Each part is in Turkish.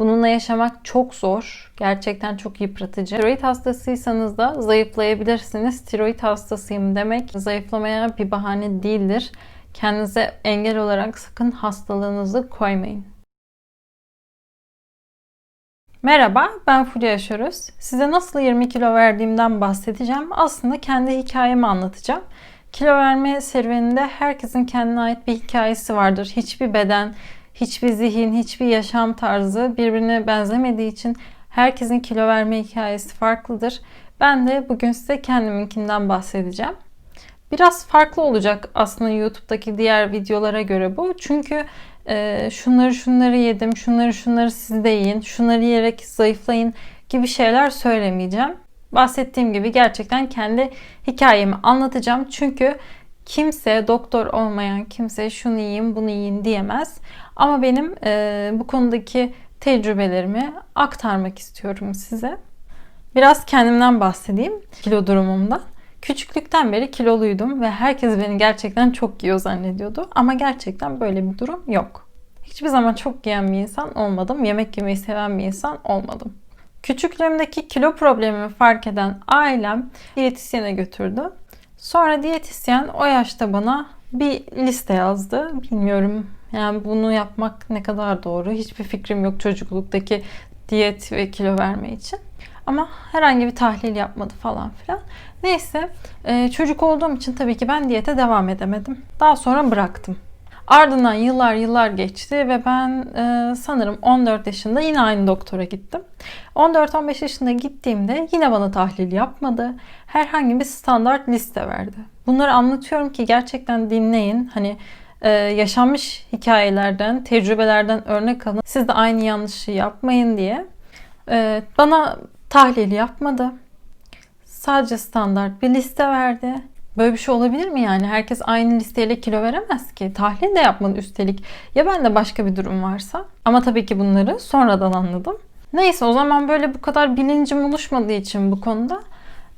Bununla yaşamak çok zor. Gerçekten çok yıpratıcı. Tiroid hastasıysanız da zayıflayabilirsiniz. Tiroid hastasıyım demek zayıflamaya bir bahane değildir. Kendinize engel olarak sakın hastalığınızı koymayın. Merhaba, ben Fulya Yaşaröz. Size nasıl 20 kilo verdiğimden bahsedeceğim. Aslında kendi hikayemi anlatacağım. Kilo verme serüveninde herkesin kendine ait bir hikayesi vardır. Hiçbir beden, hiçbir zihin, hiçbir yaşam tarzı birbirine benzemediği için herkesin kilo verme hikayesi farklıdır. Ben de bugün size kendiminkinden bahsedeceğim. Biraz farklı olacak aslında YouTube'daki diğer videolara göre bu. Çünkü e, şunları şunları yedim, şunları şunları siz de yiyin, şunları yiyerek zayıflayın gibi şeyler söylemeyeceğim. Bahsettiğim gibi gerçekten kendi hikayemi anlatacağım. Çünkü kimse doktor olmayan kimse şunu yiyin bunu yiyin diyemez. Ama benim e, bu konudaki tecrübelerimi aktarmak istiyorum size. Biraz kendimden bahsedeyim kilo durumumdan. Küçüklükten beri kiloluydum ve herkes beni gerçekten çok yiyor zannediyordu. Ama gerçekten böyle bir durum yok. Hiçbir zaman çok yiyen bir insan olmadım. Yemek yemeyi seven bir insan olmadım. Küçüklüğümdeki kilo problemimi fark eden ailem diyetisyene götürdü. Sonra diyetisyen o yaşta bana bir liste yazdı. Bilmiyorum yani bunu yapmak ne kadar doğru. Hiçbir fikrim yok çocukluktaki diyet ve kilo verme için. Ama herhangi bir tahlil yapmadı falan filan. Neyse e, çocuk olduğum için tabii ki ben diyete devam edemedim. Daha sonra bıraktım. Ardından yıllar yıllar geçti ve ben e, sanırım 14 yaşında yine aynı doktora gittim. 14-15 yaşında gittiğimde yine bana tahlil yapmadı. Herhangi bir standart liste verdi. Bunları anlatıyorum ki gerçekten dinleyin. Hani e, yaşanmış hikayelerden, tecrübelerden örnek alın. Siz de aynı yanlışı yapmayın diye. E, bana tahlil yapmadı. Sadece standart bir liste verdi. Böyle bir şey olabilir mi yani? Herkes aynı listeyle kilo veremez ki. Tahlil de yapmadı üstelik. Ya ben de başka bir durum varsa? Ama tabii ki bunları sonradan anladım. Neyse o zaman böyle bu kadar bilincim oluşmadığı için bu konuda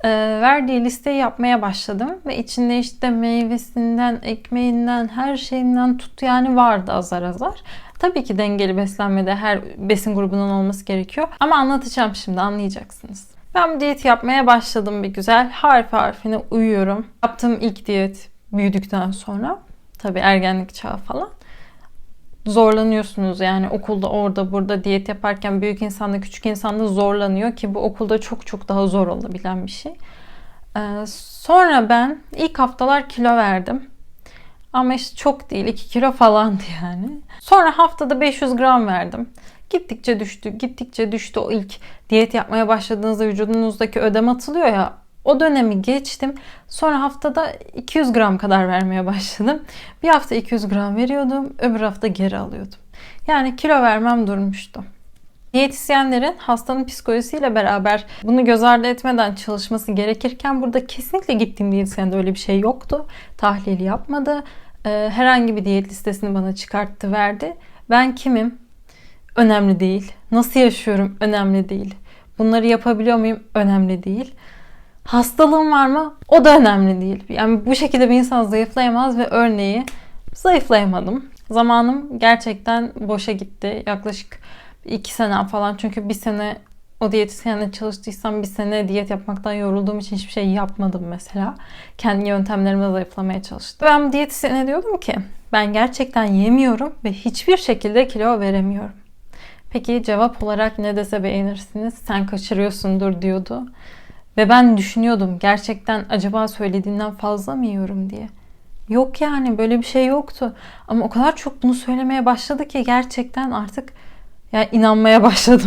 e, verdiği listeyi yapmaya başladım. Ve içinde işte meyvesinden, ekmeğinden, her şeyinden tut yani vardı azar azar. Tabii ki dengeli beslenmede her besin grubunun olması gerekiyor. Ama anlatacağım şimdi anlayacaksınız. Ben diyet yapmaya başladım bir güzel. Harf harfine uyuyorum. Yaptığım ilk diyet büyüdükten sonra. Tabii ergenlik çağı falan. Zorlanıyorsunuz yani okulda orada burada diyet yaparken büyük insanda küçük insanda zorlanıyor ki bu okulda çok çok daha zor olabilen bir şey. Ee, sonra ben ilk haftalar kilo verdim. Ama işte çok değil 2 kilo falandı yani. Sonra haftada 500 gram verdim. Gittikçe düştü, gittikçe düştü o ilk diyet yapmaya başladığınızda vücudunuzdaki ödem atılıyor ya. O dönemi geçtim. Sonra haftada 200 gram kadar vermeye başladım. Bir hafta 200 gram veriyordum, öbür hafta geri alıyordum. Yani kilo vermem durmuştu. Diyetisyenlerin hastanın psikolojisiyle beraber bunu göz ardı etmeden çalışması gerekirken burada kesinlikle gittiğim diyetisyende öyle bir şey yoktu. Tahlil yapmadı. Ee, herhangi bir diyet listesini bana çıkarttı verdi. Ben kimim? Önemli değil. Nasıl yaşıyorum? Önemli değil. Bunları yapabiliyor muyum? Önemli değil. Hastalığım var mı? O da önemli değil. Yani bu şekilde bir insan zayıflayamaz ve örneği zayıflayamadım. Zamanım gerçekten boşa gitti. Yaklaşık iki sene falan. Çünkü bir sene o diyetisyenle çalıştıysam bir sene diyet yapmaktan yorulduğum için hiçbir şey yapmadım mesela. Kendi yöntemlerimle zayıflamaya çalıştım. Ben diyetisyene diyordum ki ben gerçekten yemiyorum ve hiçbir şekilde kilo veremiyorum. Peki cevap olarak ne dese beğenirsiniz? Sen kaçırıyorsundur diyordu. Ve ben düşünüyordum gerçekten acaba söylediğinden fazla mı yiyorum diye. Yok yani böyle bir şey yoktu. Ama o kadar çok bunu söylemeye başladı ki gerçekten artık yani inanmaya başladım.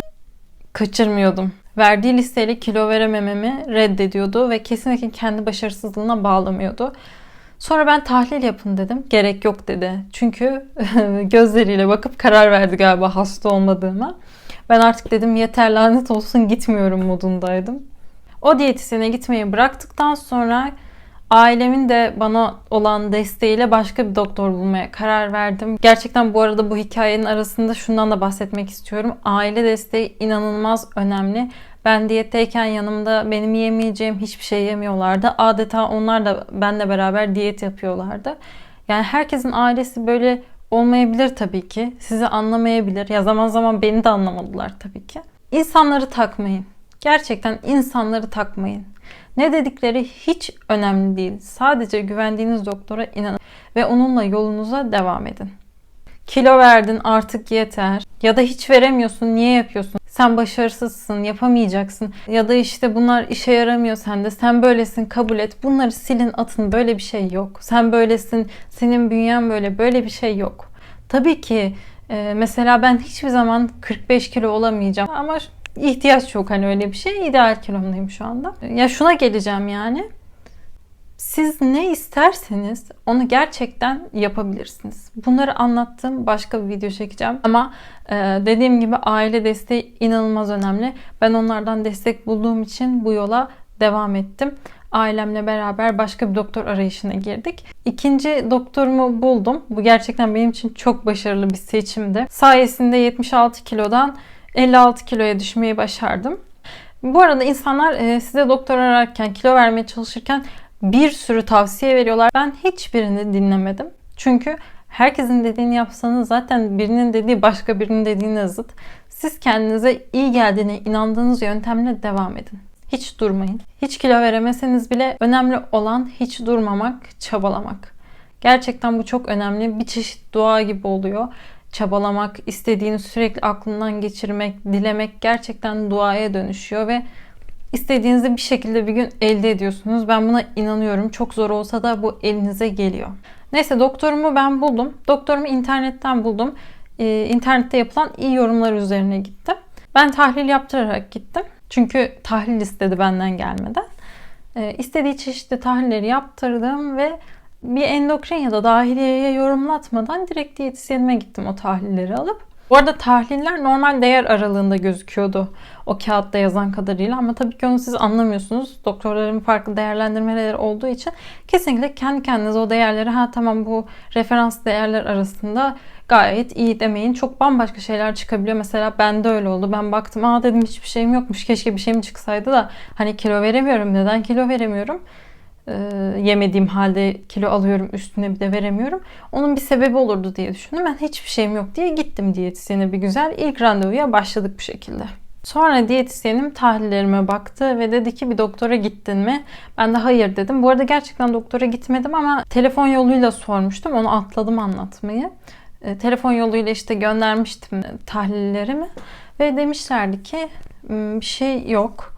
Kaçırmıyordum. Verdiği listeyle kilo veremememi reddediyordu ve kesinlikle kendi başarısızlığına bağlamıyordu. Sonra ben tahlil yapın dedim. Gerek yok dedi. Çünkü gözleriyle bakıp karar verdi galiba hasta olmadığıma. Ben artık dedim yeter lanet olsun gitmiyorum modundaydım. O diyetisyene gitmeyi bıraktıktan sonra ailemin de bana olan desteğiyle başka bir doktor bulmaya karar verdim. Gerçekten bu arada bu hikayenin arasında şundan da bahsetmek istiyorum. Aile desteği inanılmaz önemli. Ben diyetteyken yanımda benim yemeyeceğim hiçbir şey yemiyorlardı. Adeta onlar da benle beraber diyet yapıyorlardı. Yani herkesin ailesi böyle olmayabilir tabii ki. Sizi anlamayabilir. Ya zaman zaman beni de anlamadılar tabii ki. İnsanları takmayın. Gerçekten insanları takmayın. Ne dedikleri hiç önemli değil. Sadece güvendiğiniz doktora inanın ve onunla yolunuza devam edin. Kilo verdin artık yeter. Ya da hiç veremiyorsun niye yapıyorsun? Sen başarısızsın, yapamayacaksın. Ya da işte bunlar işe yaramıyor sende. Sen böylesin kabul et. Bunları silin atın. Böyle bir şey yok. Sen böylesin. Senin bünyen böyle. Böyle bir şey yok. Tabii ki e, mesela ben hiçbir zaman 45 kilo olamayacağım. Ama ihtiyaç yok hani öyle bir şey. İdeal kilomdayım şu anda. Ya şuna geleceğim yani. Siz ne isterseniz onu gerçekten yapabilirsiniz. Bunları anlattığım başka bir video çekeceğim. Ama e, dediğim gibi aile desteği inanılmaz önemli. Ben onlardan destek bulduğum için bu yola devam ettim. Ailemle beraber başka bir doktor arayışına girdik. İkinci doktorumu buldum. Bu gerçekten benim için çok başarılı bir seçimdi. Sayesinde 76 kilodan 56 kiloya düşmeyi başardım. Bu arada insanlar e, size doktor ararken, kilo vermeye çalışırken bir sürü tavsiye veriyorlar. Ben hiçbirini dinlemedim. Çünkü herkesin dediğini yapsanız zaten birinin dediği başka birinin dediğine zıt. Siz kendinize iyi geldiğine inandığınız yöntemle devam edin. Hiç durmayın. Hiç kilo veremeseniz bile önemli olan hiç durmamak, çabalamak. Gerçekten bu çok önemli. Bir çeşit dua gibi oluyor. Çabalamak, istediğini sürekli aklından geçirmek, dilemek gerçekten duaya dönüşüyor ve istediğinizi bir şekilde bir gün elde ediyorsunuz. Ben buna inanıyorum. Çok zor olsa da bu elinize geliyor. Neyse doktorumu ben buldum. Doktorumu internetten buldum. Ee, internette yapılan iyi yorumlar üzerine gittim. Ben tahlil yaptırarak gittim. Çünkü tahlil istedi benden gelmeden. Ee, istediği çeşitli tahlilleri yaptırdım ve bir endokrin ya da dahiliyeye yorumlatmadan direkt diyetisyenime gittim o tahlilleri alıp. Bu arada tahliller normal değer aralığında gözüküyordu o kağıtta yazan kadarıyla ama tabii ki onu siz anlamıyorsunuz. Doktorların farklı değerlendirmeleri olduğu için kesinlikle kendi kendinize o değerleri ha tamam bu referans değerler arasında gayet iyi demeyin. Çok bambaşka şeyler çıkabiliyor. Mesela bende öyle oldu. Ben baktım aa dedim hiçbir şeyim yokmuş. Keşke bir şeyim çıksaydı da hani kilo veremiyorum. Neden kilo veremiyorum? Ee, yemediğim halde kilo alıyorum üstüne bir de veremiyorum. Onun bir sebebi olurdu diye düşündüm. Ben hiçbir şeyim yok diye gittim diyetisyene bir güzel. İlk randevuya başladık bu şekilde. Sonra diyetisyenim tahlillerime baktı ve dedi ki bir doktora gittin mi? Ben de hayır dedim. Bu arada gerçekten doktora gitmedim ama telefon yoluyla sormuştum. Onu atladım anlatmayı. E, telefon yoluyla işte göndermiştim tahlillerimi ve demişlerdi ki bir şey yok.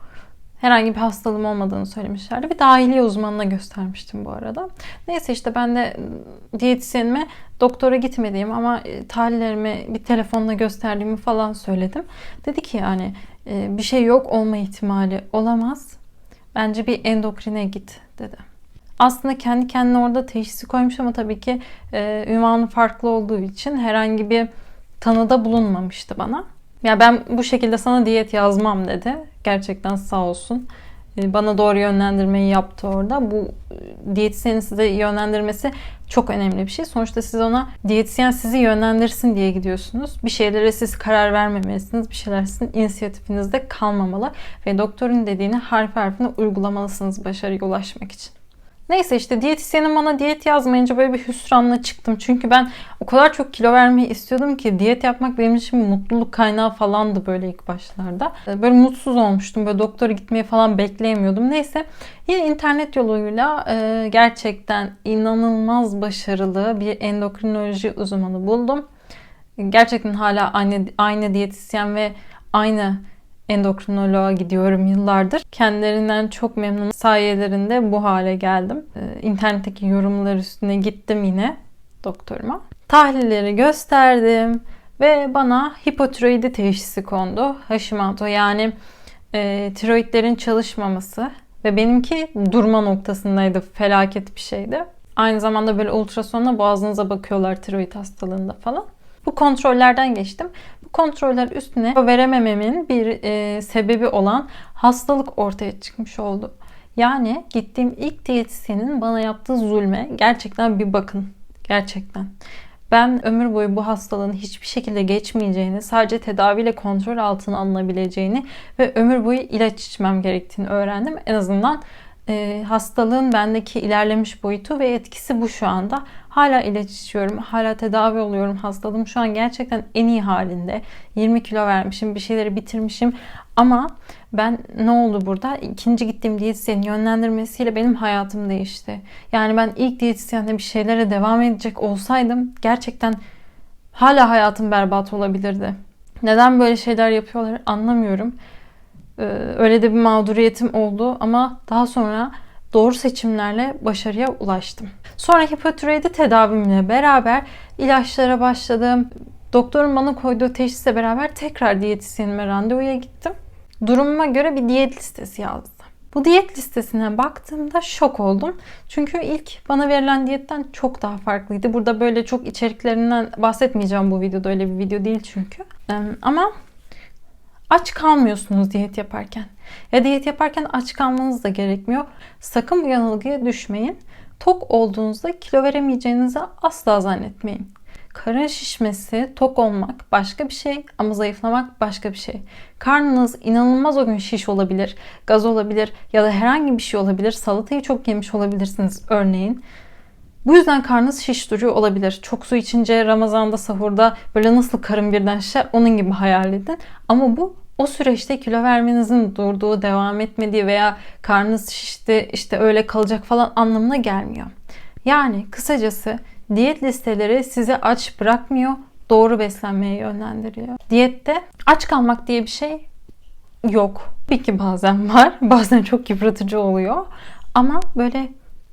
Herhangi bir hastalığım olmadığını söylemişlerdi. Bir dahiliye uzmanına göstermiştim bu arada. Neyse işte ben de diyetisyenime doktora gitmediğim ama tahlillerimi bir telefonla gösterdiğimi falan söyledim. Dedi ki yani bir şey yok olma ihtimali olamaz. Bence bir endokrine git dedi. Aslında kendi kendine orada teşhisi koymuş ama tabii ki e, ünvanı farklı olduğu için herhangi bir tanıda bulunmamıştı bana. Ya ben bu şekilde sana diyet yazmam dedi. Gerçekten sağ olsun. Bana doğru yönlendirmeyi yaptı orada. Bu e, diyetisyenin size yönlendirmesi çok önemli bir şey. Sonuçta siz ona diyetisyen sizi yönlendirsin diye gidiyorsunuz. Bir şeylere siz karar vermemelisiniz. Bir şeyler sizin inisiyatifinizde kalmamalı. Ve doktorun dediğini harf harfine uygulamalısınız başarıya ulaşmak için. Neyse işte diyetisyenim bana diyet yazmayınca böyle bir hüsranla çıktım. Çünkü ben o kadar çok kilo vermeyi istiyordum ki diyet yapmak benim için mutluluk kaynağı falandı böyle ilk başlarda. Böyle mutsuz olmuştum. Böyle doktora gitmeyi falan bekleyemiyordum. Neyse yine internet yoluyla e, gerçekten inanılmaz başarılı bir endokrinoloji uzmanı buldum. Gerçekten hala aynı, aynı diyetisyen ve aynı endokrinoloğa gidiyorum yıllardır. Kendilerinden çok memnun sayelerinde bu hale geldim. Ee, internetteki yorumlar üstüne gittim yine doktoruma. Tahlilleri gösterdim ve bana hipotiroidi teşhisi kondu. Hashimoto yani e, tiroidlerin çalışmaması ve benimki durma noktasındaydı. Felaket bir şeydi. Aynı zamanda böyle ultrasonla boğazınıza bakıyorlar tiroid hastalığında falan. Bu kontrollerden geçtim. Kontroller üstüne veremememin bir e, sebebi olan hastalık ortaya çıkmış oldu. Yani gittiğim ilk diyetisyenin bana yaptığı zulme gerçekten bir bakın. Gerçekten. Ben ömür boyu bu hastalığın hiçbir şekilde geçmeyeceğini, sadece tedaviyle kontrol altına alınabileceğini ve ömür boyu ilaç içmem gerektiğini öğrendim. En azından e, hastalığın bendeki ilerlemiş boyutu ve etkisi bu şu anda. Hala ilaç içiyorum, hala tedavi oluyorum. Hastalığım şu an gerçekten en iyi halinde. 20 kilo vermişim, bir şeyleri bitirmişim. Ama ben ne oldu burada? İkinci gittiğim diyetisyenin yönlendirmesiyle benim hayatım değişti. Yani ben ilk diyetisyenle bir şeylere devam edecek olsaydım gerçekten hala hayatım berbat olabilirdi. Neden böyle şeyler yapıyorlar anlamıyorum. Ee, öyle de bir mağduriyetim oldu ama daha sonra doğru seçimlerle başarıya ulaştım. Sonra hipotiroidi tedavimle beraber ilaçlara başladım. Doktorun bana koyduğu teşhisle beraber tekrar diyetisyenime randevuya gittim. Durumuma göre bir diyet listesi yazdı. Bu diyet listesine baktığımda şok oldum. Çünkü ilk bana verilen diyetten çok daha farklıydı. Burada böyle çok içeriklerinden bahsetmeyeceğim bu videoda. Öyle bir video değil çünkü. Ama aç kalmıyorsunuz diyet yaparken. Ya diyet yaparken aç kalmanız da gerekmiyor. Sakın bu yanılgıya düşmeyin. Tok olduğunuzda kilo veremeyeceğinizi asla zannetmeyin. Karın şişmesi, tok olmak başka bir şey ama zayıflamak başka bir şey. Karnınız inanılmaz o gün şiş olabilir, gaz olabilir ya da herhangi bir şey olabilir. Salatayı çok yemiş olabilirsiniz örneğin. Bu yüzden karnınız şiş duruyor olabilir. Çok su içince Ramazan'da sahurda böyle nasıl karın birden şişer onun gibi hayal edin. Ama bu o süreçte kilo vermenizin durduğu, devam etmediği veya karnınız şişti işte öyle kalacak falan anlamına gelmiyor. Yani kısacası diyet listeleri sizi aç bırakmıyor, doğru beslenmeye yönlendiriyor. Diyette aç kalmak diye bir şey yok. Tabii ki bazen var, bazen çok yıpratıcı oluyor. Ama böyle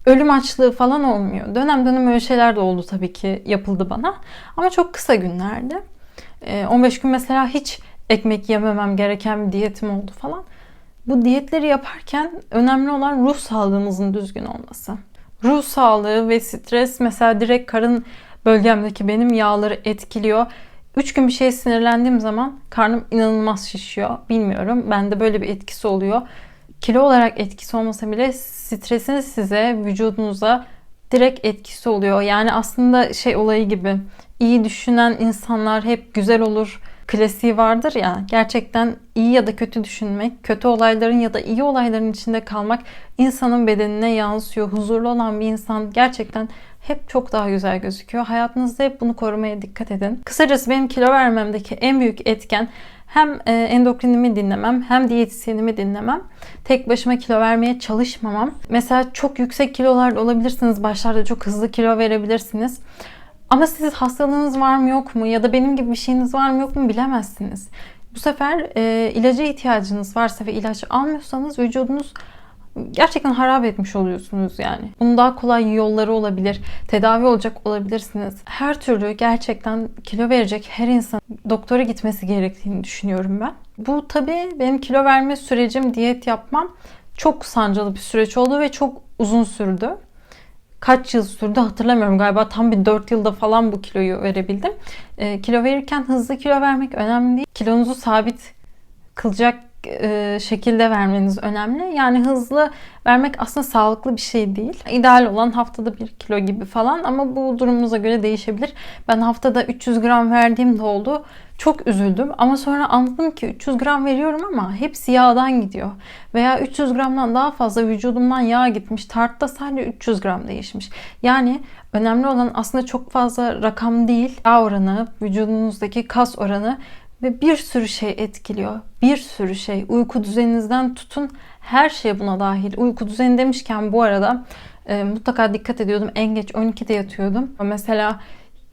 ölüm açlığı falan olmuyor. Dönem dönem öyle şeyler de oldu tabii ki yapıldı bana. Ama çok kısa günlerdi. 15 gün mesela hiç ekmek yememem gereken bir diyetim oldu falan. Bu diyetleri yaparken önemli olan ruh sağlığımızın düzgün olması. Ruh sağlığı ve stres mesela direkt karın bölgemdeki benim yağları etkiliyor. 3 gün bir şeye sinirlendiğim zaman karnım inanılmaz şişiyor. Bilmiyorum. Bende böyle bir etkisi oluyor. Kilo olarak etkisi olmasa bile stresin size, vücudunuza direkt etkisi oluyor. Yani aslında şey olayı gibi iyi düşünen insanlar hep güzel olur klasiği vardır ya gerçekten iyi ya da kötü düşünmek, kötü olayların ya da iyi olayların içinde kalmak insanın bedenine yansıyor. Huzurlu olan bir insan gerçekten hep çok daha güzel gözüküyor. Hayatınızda hep bunu korumaya dikkat edin. Kısacası benim kilo vermemdeki en büyük etken hem e, endokrinimi dinlemem hem diyetisyenimi dinlemem. Tek başıma kilo vermeye çalışmamam. Mesela çok yüksek kilolarda olabilirsiniz. Başlarda çok hızlı kilo verebilirsiniz. Ama siz hastalığınız var mı yok mu ya da benim gibi bir şeyiniz var mı yok mu bilemezsiniz. Bu sefer e, ilaca ihtiyacınız varsa ve ilaç almıyorsanız vücudunuz gerçekten harap etmiş oluyorsunuz yani. Bunun daha kolay yolları olabilir. Tedavi olacak olabilirsiniz. Her türlü gerçekten kilo verecek her insan doktora gitmesi gerektiğini düşünüyorum ben. Bu tabii benim kilo verme sürecim, diyet yapmam çok sancılı bir süreç oldu ve çok uzun sürdü kaç yıl sürdü hatırlamıyorum. Galiba tam bir 4 yılda falan bu kiloyu verebildim. E, kilo verirken hızlı kilo vermek önemli değil. Kilonuzu sabit kılacak e, şekilde vermeniz önemli. Yani hızlı vermek aslında sağlıklı bir şey değil. İdeal olan haftada 1 kilo gibi falan ama bu durumunuza göre değişebilir. Ben haftada 300 gram verdiğim de oldu. Çok üzüldüm ama sonra anladım ki 300 gram veriyorum ama hepsi yağdan gidiyor. Veya 300 gramdan daha fazla vücudumdan yağ gitmiş. Tartta sadece 300 gram değişmiş. Yani önemli olan aslında çok fazla rakam değil. Yağ oranı, vücudunuzdaki kas oranı ve bir sürü şey etkiliyor. Bir sürü şey. Uyku düzeninizden tutun her şey buna dahil. Uyku düzeni demişken bu arada e, mutlaka dikkat ediyordum. En geç 12'de yatıyordum. Mesela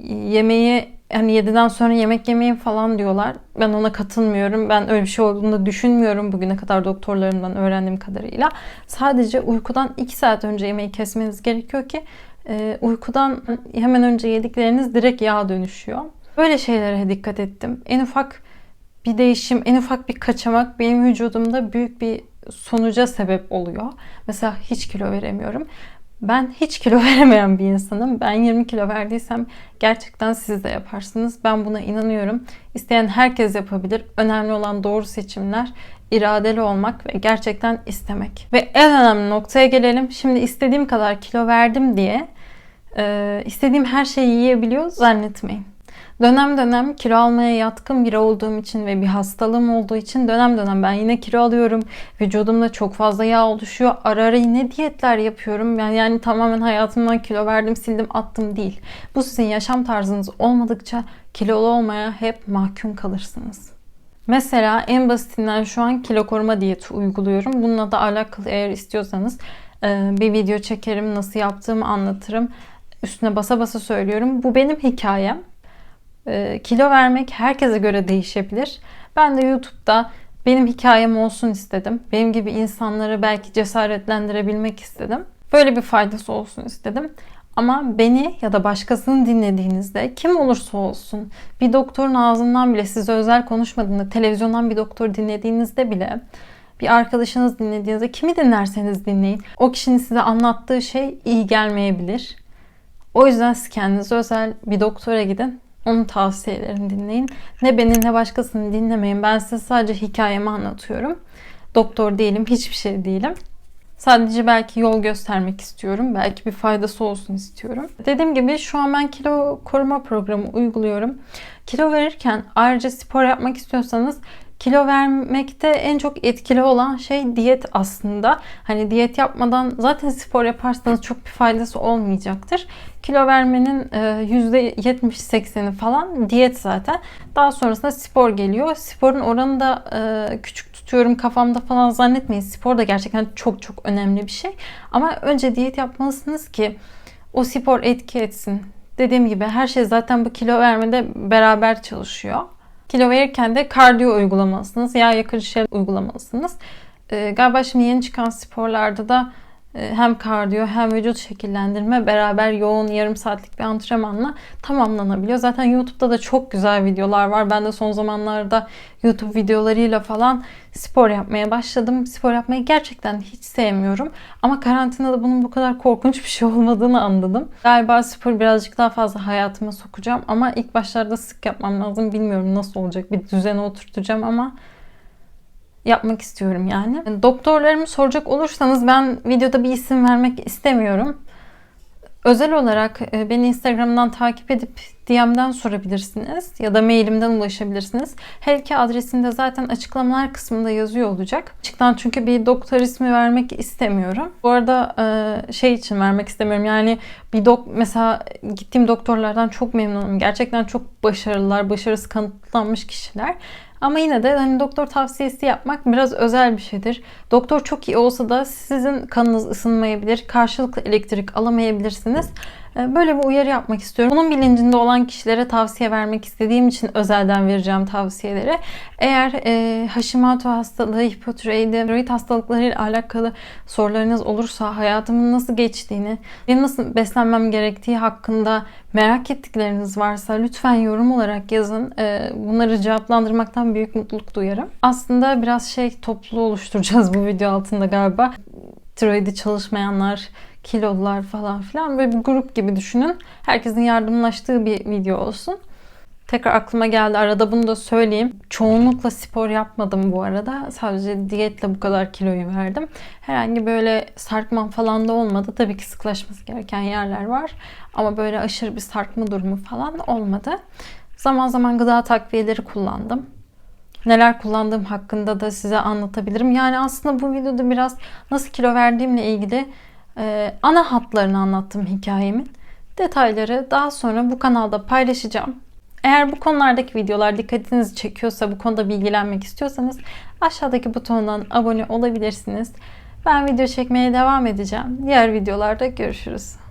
yemeği hani 7'den sonra yemek yemeyin falan diyorlar. Ben ona katılmıyorum. Ben öyle bir şey olduğunu da düşünmüyorum bugüne kadar doktorlarımdan öğrendiğim kadarıyla. Sadece uykudan 2 saat önce yemeği kesmeniz gerekiyor ki e, uykudan hemen önce yedikleriniz direkt yağ dönüşüyor. Böyle şeylere dikkat ettim. En ufak bir değişim, en ufak bir kaçamak benim vücudumda büyük bir sonuca sebep oluyor. Mesela hiç kilo veremiyorum. Ben hiç kilo veremeyen bir insanım. Ben 20 kilo verdiysem gerçekten siz de yaparsınız. Ben buna inanıyorum. İsteyen herkes yapabilir. Önemli olan doğru seçimler, iradeli olmak ve gerçekten istemek. Ve en önemli noktaya gelelim. Şimdi istediğim kadar kilo verdim diye istediğim her şeyi yiyebiliyor zannetmeyin. Dönem dönem kilo almaya yatkın biri olduğum için ve bir hastalığım olduğu için dönem dönem ben yine kilo alıyorum. Vücudumda çok fazla yağ oluşuyor. Ara ara yine diyetler yapıyorum. Yani, yani tamamen hayatımdan kilo verdim, sildim, attım değil. Bu sizin yaşam tarzınız olmadıkça kilolu olmaya hep mahkum kalırsınız. Mesela en basitinden şu an kilo koruma diyeti uyguluyorum. Bununla da alakalı eğer istiyorsanız e, bir video çekerim, nasıl yaptığımı anlatırım. Üstüne basa basa söylüyorum. Bu benim hikayem. E, kilo vermek herkese göre değişebilir. Ben de YouTube'da benim hikayem olsun istedim. Benim gibi insanları belki cesaretlendirebilmek istedim. Böyle bir faydası olsun istedim. Ama beni ya da başkasını dinlediğinizde kim olursa olsun bir doktorun ağzından bile size özel konuşmadığında televizyondan bir doktor dinlediğinizde bile bir arkadaşınız dinlediğinizde kimi dinlerseniz dinleyin. O kişinin size anlattığı şey iyi gelmeyebilir. O yüzden siz kendinize özel bir doktora gidin. Onun tavsiyelerini dinleyin. Ne beni ne başkasını dinlemeyin. Ben size sadece hikayemi anlatıyorum. Doktor değilim, hiçbir şey değilim. Sadece belki yol göstermek istiyorum. Belki bir faydası olsun istiyorum. Dediğim gibi şu an ben kilo koruma programı uyguluyorum. Kilo verirken ayrıca spor yapmak istiyorsanız kilo vermekte en çok etkili olan şey diyet aslında. Hani diyet yapmadan zaten spor yaparsanız çok bir faydası olmayacaktır. Kilo vermenin %70-80'i falan diyet zaten. Daha sonrasında spor geliyor. Sporun oranı da küçük tutuyorum kafamda falan zannetmeyin. Spor da gerçekten çok çok önemli bir şey. Ama önce diyet yapmalısınız ki o spor etki etsin. Dediğim gibi her şey zaten bu kilo vermede beraber çalışıyor. Kilo verirken de kardiyo uygulamalısınız. Yağ yakıcı şey uygulamalısınız. Ee, galiba şimdi yeni çıkan sporlarda da hem kardiyo hem vücut şekillendirme beraber yoğun yarım saatlik bir antrenmanla tamamlanabiliyor. Zaten YouTube'da da çok güzel videolar var. Ben de son zamanlarda YouTube videolarıyla falan spor yapmaya başladım. Spor yapmayı gerçekten hiç sevmiyorum. Ama karantinada bunun bu kadar korkunç bir şey olmadığını anladım. Galiba spor birazcık daha fazla hayatıma sokacağım. Ama ilk başlarda sık yapmam lazım. Bilmiyorum nasıl olacak. Bir düzene oturtacağım ama yapmak istiyorum yani. Doktorlarımı soracak olursanız ben videoda bir isim vermek istemiyorum. Özel olarak e, beni Instagram'dan takip edip DM'den sorabilirsiniz ya da mailimden ulaşabilirsiniz. Her iki adresinde zaten açıklamalar kısmında yazıyor olacak. Açıktan çünkü bir doktor ismi vermek istemiyorum. Bu arada e, şey için vermek istemiyorum. Yani bir dok mesela gittiğim doktorlardan çok memnunum. Gerçekten çok başarılılar, başarısı kanıtlanmış kişiler. Ama yine de hani doktor tavsiyesi yapmak biraz özel bir şeydir. Doktor çok iyi olsa da sizin kanınız ısınmayabilir. Karşılıklı elektrik alamayabilirsiniz. Ee, böyle bir uyarı yapmak istiyorum. Bunun bilincinde olan kişilere tavsiye vermek istediğim için özelden vereceğim tavsiyeleri. Eğer e, Hashimoto hastalığı, hipotiroidi, tiroid hastalıklarıyla alakalı sorularınız olursa hayatımın nasıl geçtiğini, benim nasıl beslenmem gerektiği hakkında merak ettikleriniz varsa lütfen yorum olarak yazın. E, bunları cevaplandırmaktan büyük mutluluk duyarım. Aslında biraz şey toplu oluşturacağız bu video altında galiba. Tiroidi çalışmayanlar, kilolular falan filan böyle bir grup gibi düşünün. Herkesin yardımlaştığı bir video olsun. Tekrar aklıma geldi. Arada bunu da söyleyeyim. Çoğunlukla spor yapmadım bu arada. Sadece diyetle bu kadar kiloyu verdim. Herhangi böyle sarkmam falan da olmadı. Tabii ki sıklaşması gereken yerler var. Ama böyle aşırı bir sarkma durumu falan olmadı. Zaman zaman gıda takviyeleri kullandım. Neler kullandığım hakkında da size anlatabilirim. Yani aslında bu videoda biraz nasıl kilo verdiğimle ilgili e, ana hatlarını anlattım hikayemin. Detayları daha sonra bu kanalda paylaşacağım. Eğer bu konulardaki videolar dikkatinizi çekiyorsa, bu konuda bilgilenmek istiyorsanız aşağıdaki butondan abone olabilirsiniz. Ben video çekmeye devam edeceğim. Diğer videolarda görüşürüz.